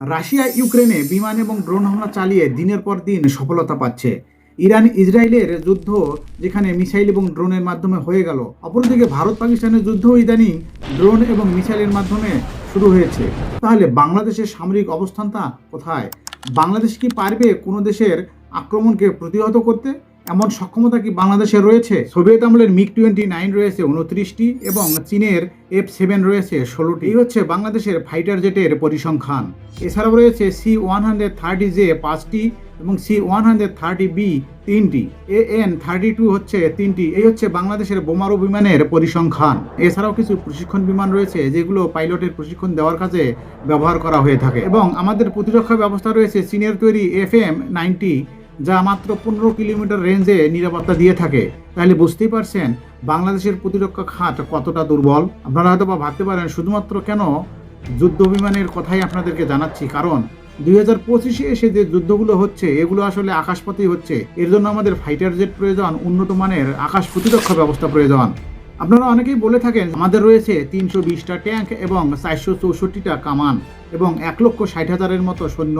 Russia, ইউক্রেনে বিমান এবং ড্রোন হামলা চালিয়ে দিনের পর দিন সফলতা পাচ্ছে। ইরান, ইসরায়েলের যুদ্ধ যেখানে মিসাইল এবং ড্রোনের মাধ্যমে হয়ে গেল, অপরদিকে ভারত, পাকিস্তানের যুদ্ধ ইদানিং ড্রোন এবং মিসাইলের মাধ্যমে শুরু হয়েছে। তাহলে বাংলাদেশের সামরিক অবস্থানটা কোথায়? বাংলাদেশ কি পারবে কোনো দেশের আক্রমণকে প্রতিহত করতে? এমন সক্ষমতা কি বাংলাদেশে রয়েছে? সোভিয়েত আমলের মিগ টোয়েন্টি নাইন রয়েছে উনত্রিশটি এবং চীনের এফ সেভেন রয়েছে ষোলোটি। এই হচ্ছে বাংলাদেশের ফাইটার জেটের পরিসংখ্যান। এছাড়াও রয়েছে C one hundred thirty J পাঁচটি এবং C one hundred thirty B তিনটি। এ এন থার্টি টু হচ্ছে তিনটি। এই হচ্ছে বাংলাদেশের বোমারু বিমানের পরিসংখ্যান। এছাড়াও কিছু প্রশিক্ষণ বিমান রয়েছে যেগুলো পাইলটের প্রশিক্ষণ দেওয়ার কাজে ব্যবহার করা হয়ে থাকে। এবং আমাদের প্রতিরক্ষা ব্যবস্থা রয়েছে চীনের তৈরি এফ এম নাইনটি। যা মাত্র পনেরো কিলোমিটার রেঞ্জে নিরাপত্তা দিয়ে থাকে। তাহলে বুঝতেই পারছেন বাংলাদেশের প্রতিরক্ষা খাত কতটা দুর্বল। আপনারা হয়তো বা ভাবতে পারেন, শুধুমাত্র কেন যুদ্ধ বিমানের কথাই আপনাদেরকে জানাচ্ছি। কারণ দুই হাজার পঁচিশে এসে যে যুদ্ধগুলো হচ্ছে, এগুলো আসলে আকাশপথেই হচ্ছে। এর জন্য আমাদের ফাইটার জেট প্রয়োজন, উন্নত মানের আকাশ প্রতিরক্ষা ব্যবস্থা প্রয়োজন। আপনারা অনেকেই বলে থাকেন, আমাদের রয়েছে তিনশো বিশটা ট্যাঙ্ক এবং চারশো চৌষট্টিটা কামান এবং এক লক্ষ ষাট হাজারের মতো সৈন্য।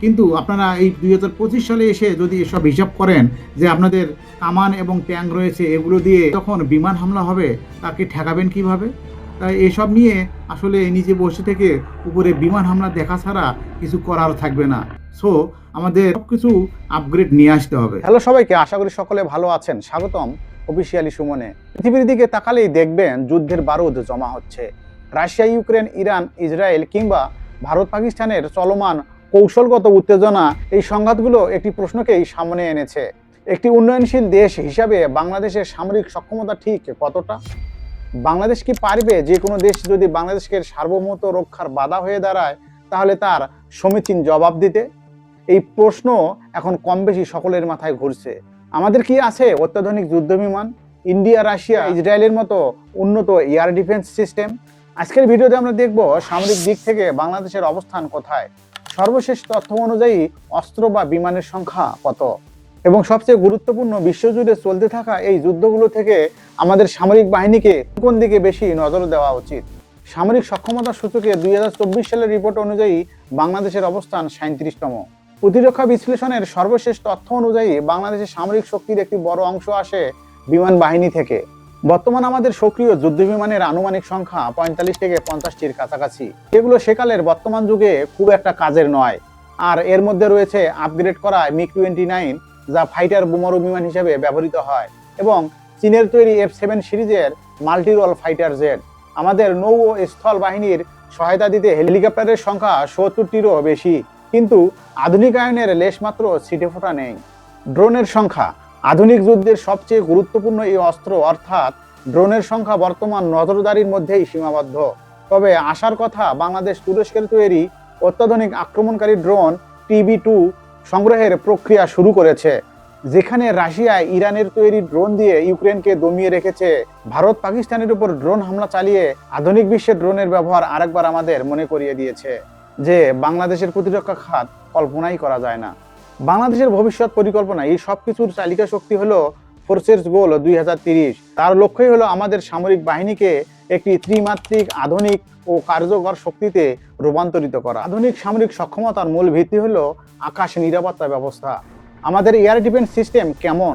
কিন্তু আপনারা এই দুই হাজার পঁচিশ সালে এসে যদি এসব হিসাব করেন যে আপনাদের কামান এবং ট্যাঙ্ক রয়েছে এগুলো দিয়ে যখন বিমান হামলা হবে, তাকে ঠেকাবেন কীভাবে? তাই এসব নিয়ে আসলে নিজে বসে থেকে উপরে বিমান হামলা দেখা ছাড়া কিছু করার থাকবে না। সো, আমাদের সব কিছু আপগ্রেড নিয়ে আসতে হবে। হ্যালো সবাইকে, আশা করি সকলে ভালো আছেন। স্বাগতম অফিসিয়ালি সুমনে। পৃথিবীর দিকে তাকালেই দেখবেন যুদ্ধের বারুদ জমা হচ্ছে। রাশিয়া, ইউক্রেন, ইরান, ইসরায়েল কিংবা ভারত পাকিস্তানের চলমান কৌশলগত উত্তেজনা এই সংঘাতগুলো একটি প্রশ্নকেই সামনে এনেছে। একটি উন্নয়নশীল দেশ হিসাবে বাংলাদেশের সামরিক সক্ষমতা ঠিক কতটা? বাংলাদেশ কি পারবে? যে কোনো দেশ যদি বাংলাদেশকে সার্বভৌমত্ব রক্ষার বাধা হয়ে দাঁড়ায় তাহলে তার সমীচীন জবাব দিতে? এই প্রশ্ন এখন কম বেশি সকলের মাথায় ঘুরছে। আমাদের কি আছে অত্যাধুনিক যুদ্ধ বিমান ইন্ডিয়া রাশিয়া ইসরায়েলের মতো উন্নত এয়ার ডিফেন্স সিস্টেম? আজকের ভিডিওতে আমরা দেখব সামরিক দিক থেকে বাংলাদেশের অবস্থান কোথায়। সর্বশেষ তথ্য অনুযায়ী অস্ত্র বা বিমানের সংখ্যা কত? এবং সবচেয়ে গুরুত্বপূর্ণ বিশ্বজুড়ে চলতে থাকা এই যুদ্ধগুলো থেকে আমাদের সামরিক বাহিনীকে কোন দিকে বেশি নজর দেওয়া উচিত? সামরিক সক্ষমতা সূচকে দুই হাজার চব্বিশ সালের রিপোর্ট অনুযায়ী বাংলাদেশের অবস্থান সাঁত্রিশতম প্রতিরক্ষা বিশ্লেষণের সর্বশেষ তথ্য অনুযায়ী বাংলাদেশের সামরিক শক্তির একটি বড় অংশ আসে বিমান বাহিনী থেকে। বর্তমান আমাদের সক্রিয় যুদ্ধ বিমানের আনুমানিক সংখ্যা পঁয়তাল্লিশ থেকে পঞ্চাশটির কাছাকাছি। এগুলো সেকালের বর্তমান যুগে খুব একটা কাজের নয়। আর এর মধ্যে রয়েছে আপগ্রেড করা মিগ টোয়েন্টি নাইন যা ফাইটার বোমারু বিমান হিসেবে ব্যবহৃত হয়, এবং চীনের তৈরি এফ সেভেন সিরিজের মাল্টিরোল ফাইটার জেট আমাদের নৌ ও স্থল বাহিনীর সহায়তা দিতে হেলিকপ্টারের সংখ্যা সত্তরটিরও বেশি, কিন্তু আধুনিকায়নের লেশমাত্র ছিটে ফোটা নেই। ড্রোনের সংখ্যা আধুনিক যুদ্ধের সবচেয়ে গুরুত্বপূর্ণ এই অস্ত্র, অর্থাৎ ড্রোনের সংখ্যা বর্তমান নজরদারির মধ্যেই সীমাবদ্ধ। তবে আসার কথা, বাংলাদেশ তুরস্কের তৈরি অত্যাধুনিক আক্রমণকারী ড্রোন টিবি টু সংগ্রহের প্রক্রিয়া শুরু করেছে, যেখানে রাশিয়া ইরানের তৈরি ড্রোন দিয়ে ইউক্রেনকে দমিয়ে রেখেছে। ভারত পাকিস্তানের উপর ড্রোন হামলা চালিয়ে আধুনিক বিশ্বে ড্রোনের ব্যবহার আরেকবার আমাদের মনে করিয়ে দিয়েছে, যে বাংলাদেশের প্রতিরক্ষা খাত কল্পনাই করা যায় না। বাংলাদেশের ভবিষ্যৎ পরিকল্পনা, এই সব কিছুর চালিকা শক্তি হলো ফোর্সেস গোল দুই তিরিশ। তার লক্ষ্যই হলো আমাদের সামরিক বাহিনীকে একটি ত্রিমাত্রিক, আধুনিক ও কার্যকর শক্তিতে রূপান্তরিত করা। আধুনিক সামরিক সক্ষমতার মূল ভিত্তি হলো আকাশ নিরাপত্তা ব্যবস্থা। আমাদের এয়ার ডিফেন্স সিস্টেম কেমন?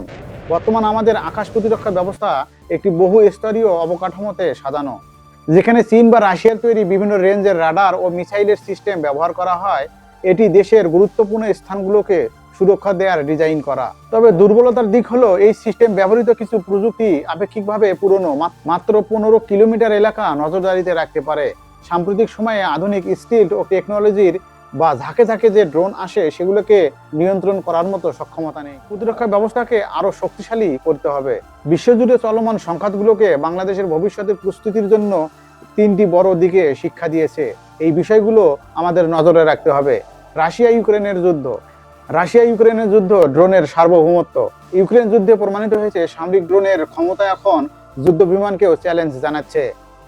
বর্তমান আমাদের আকাশ প্রতিরক্ষা ব্যবস্থা একটি বহু স্তরীয় অবকাঠামোতে সাজানো। যেখানে চীন বা রাশিয়ার তৈরি বিভিন্ন রেঞ্জের রাডার ও মিসাইলের সিস্টেম ব্যবহার করা হয়। এটি দেশের গুরুত্বপূর্ণ স্থানগুলোকে সুরক্ষা দেওয়ার ডিজাইন করা। তবে দুর্বলতার দিক হলো, এই সিস্টেম ব্যবহৃত কিছু প্রযুক্তি আপেক্ষিকভাবে পুরনো মাত- মাত্র পনেরো কিলোমিটার এলাকা নজরদারিতে রাখতে পারে। সাম্প্রতিক সময়ে আধুনিক স্কিল ও টেকনোলজির বা ঝাঁকে ঝাঁকে যে ড্রোন আসে, সেগুলোকে নিয়ন্ত্রণ করার মতো সক্ষমতা নেই। প্রতিরক্ষা ব্যবস্থাকে আরও শক্তিশালী করতে হবে। বিশ্বজুড়ে চলমান সংঘাতগুলোকে বাংলাদেশের ভবিষ্যতের প্রস্তুতির জন্য তিনটি বড় দিকে শিক্ষা দিয়েছে। এই বিষয়গুলো আমাদের নজরে রাখতে হবে। রাশিয়া ইউক্রেনের যুদ্ধ। রাশিয়া ইউক্রেনের যুদ্ধ ড্রোনের সার্বভৌমত্ব। ইউক্রেন যুদ্ধে প্রমাণিত হয়েছে, সামরিক ড্রোনের ক্ষমতা এখন যুদ্ধ বিমানকেও চ্যালেঞ্জ জানাচ্ছে।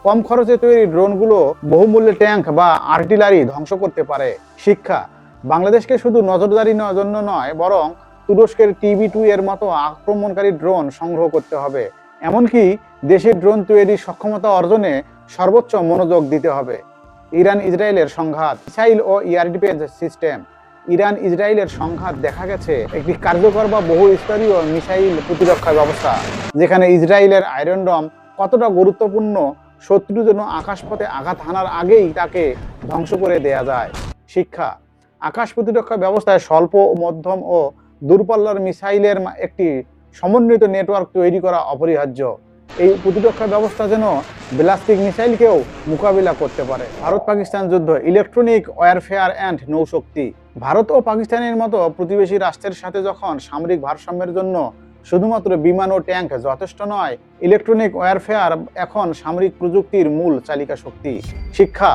কম খরচে তৈরি ড্রোনগুলো বহুমূল্যে ট্যাঙ্ক বা আর্টিলারি ধ্বংস করতে পারে। শিক্ষা, বাংলাদেশকে শুধু নজরদারি জন্য নয়, বরং তুরস্কের টিভি টু এর মতো আক্রমণকারী ড্রোন সংগ্রহ করতে হবে। এমনকি দেশের ড্রোন তৈরির সক্ষমতা অর্জনে সর্বোচ্চ মনোযোগ দিতে হবে। ইরান ইসরায়েলের সংঘাত। মিসাইল ও ডিফেন্স সিস্টেম। ইরান ইসরায়েলের সংঘাত দেখা গেছে একটি কার্যকর বা বহু স্তরীয় মিসাইল প্রতিরক্ষা ব্যবস্থা, যেখানে ইসরায়েলের আয়রন ডম কতটা গুরুত্বপূর্ণ শত্রু যেন আকাশপথে আঘাত হানার আগেই তাকে ধ্বংস করে দেয়া যায়। শিক্ষা, আকাশ প্রতিরক্ষা ব্যবস্থায় স্বল্প, মধ্যম ও দূরপাল্লার মিসাইলের একটি সমন্বিত নেটওয়ার্ক তৈরি করা অপরিহার্য। এই প্রতিরক্ষা ব্যবস্থা যেন ব্লাস্টিক মিসাইলকেও মোকাবিলা করতে পারে। ভারত পাকিস্তান যুদ্ধ, ইলেকট্রনিক ওয়ারফেয়ার অ্যান্ড নৌশক্তি। ভারত ও পাকিস্তানের মতো প্রতিবেশী রাষ্ট্রের সাথে যখন সামরিক ভারসাম্যের জন্য শুধুমাত্র বিমান ও ট্যাঙ্ক যথেষ্ট নয়, ইলেকট্রনিক ওয়ারফেয়ার এখন সামরিক প্রযুক্তির মূল চালিকা শক্তি। শিক্ষা,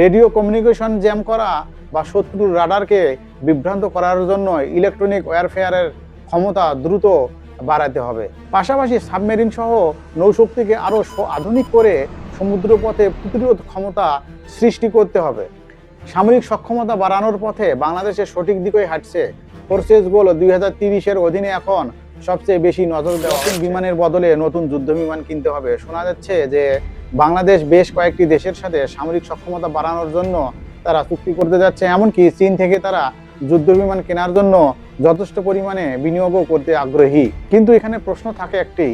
রেডিও কমিউনিকেশন জ্যাম করা বা শত্রুর রাডারকে বিভ্রান্ত করার জন্য ইলেকট্রনিক ওয়ারফেয়ারের ক্ষমতা দ্রুত বাড়াতে হবে। পাশাপাশি সাবমেরিন সহ নৌশক্তিকে আরও আধুনিক করে সমুদ্রপথে প্রতিরোধ ক্ষমতা সৃষ্টি করতে হবে। সামরিক সক্ষমতা বাড়ানোর পথে বাংলাদেশের সঠিক দিকেই হাঁটছে। ফোর্সেস গোল দুই হাজার তিরিশের অধীনে এখন সবচেয়ে বেশি নজর দেওয়া বিমানের বদলে নতুন যুদ্ধ বিমান কিনতে হবে। শোনা যাচ্ছে যে বাংলাদেশ বেশ কয়েকটি দেশের সাথে সামরিক সক্ষমতা বাড়ানোর জন্য তারা চুক্তি করতে যাচ্ছে। এমনকি চীন থেকে তারা যুদ্ধ বিমান কেনার জন্য যথেষ্ট পরিমাণে বিনিয়োগও করতে আগ্রহী। কিন্তু এখানে প্রশ্ন থাকে একটি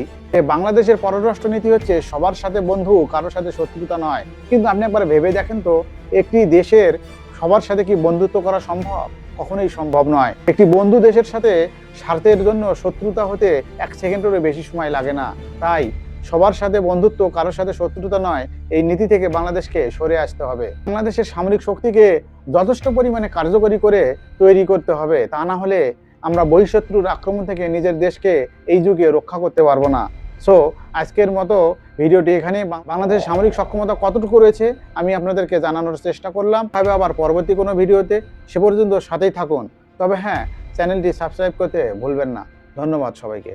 বাংলাদেশের পররাষ্ট্র নীতি হচ্ছে সবার সাথে বন্ধু কারোর সাথে শত্রুতা নয়। কিন্তু আপনি একবার ভেবে দেখেন তো, একটি দেশের সবার সাথে কি বন্ধুত্ব করা সম্ভব? কখনোই সম্ভব নয়। একটি বন্ধু দেশের সাথে স্বার্থের জন্য শত্রুতা হতে এক সেকেন্ডেরও বেশি সময় লাগে না। তাই সবার সাথে বন্ধুত্ব, কারোর সাথে শত্রুতা নয়, এই নীতি থেকে বাংলাদেশকে সরে আসতে হবে। বাংলাদেশের সামরিক শক্তিকে যথেষ্ট পরিমাণে কার্যকরী করে তৈরি করতে হবে। তা না হলে আমরা বহিঃশত্রুর আক্রমণ থেকে নিজের দেশকে এই যুগে রক্ষা করতে পারব না। সো আজকের মতো ভিডিওটি এখানে বাংলাদেশের সামরিক সক্ষমতা কতটুকু রয়েছে, আমি আপনাদেরকে জানানোর চেষ্টা করলাম। তবে আবার পরবর্তী কোনো ভিডিওতে সে পর্যন্ত সাথেই থাকুন। তবে হ্যাঁ চ্যানেলটি সাবস্ক্রাইব করতে ভুলবেন না। ধন্যবাদ সবাইকে।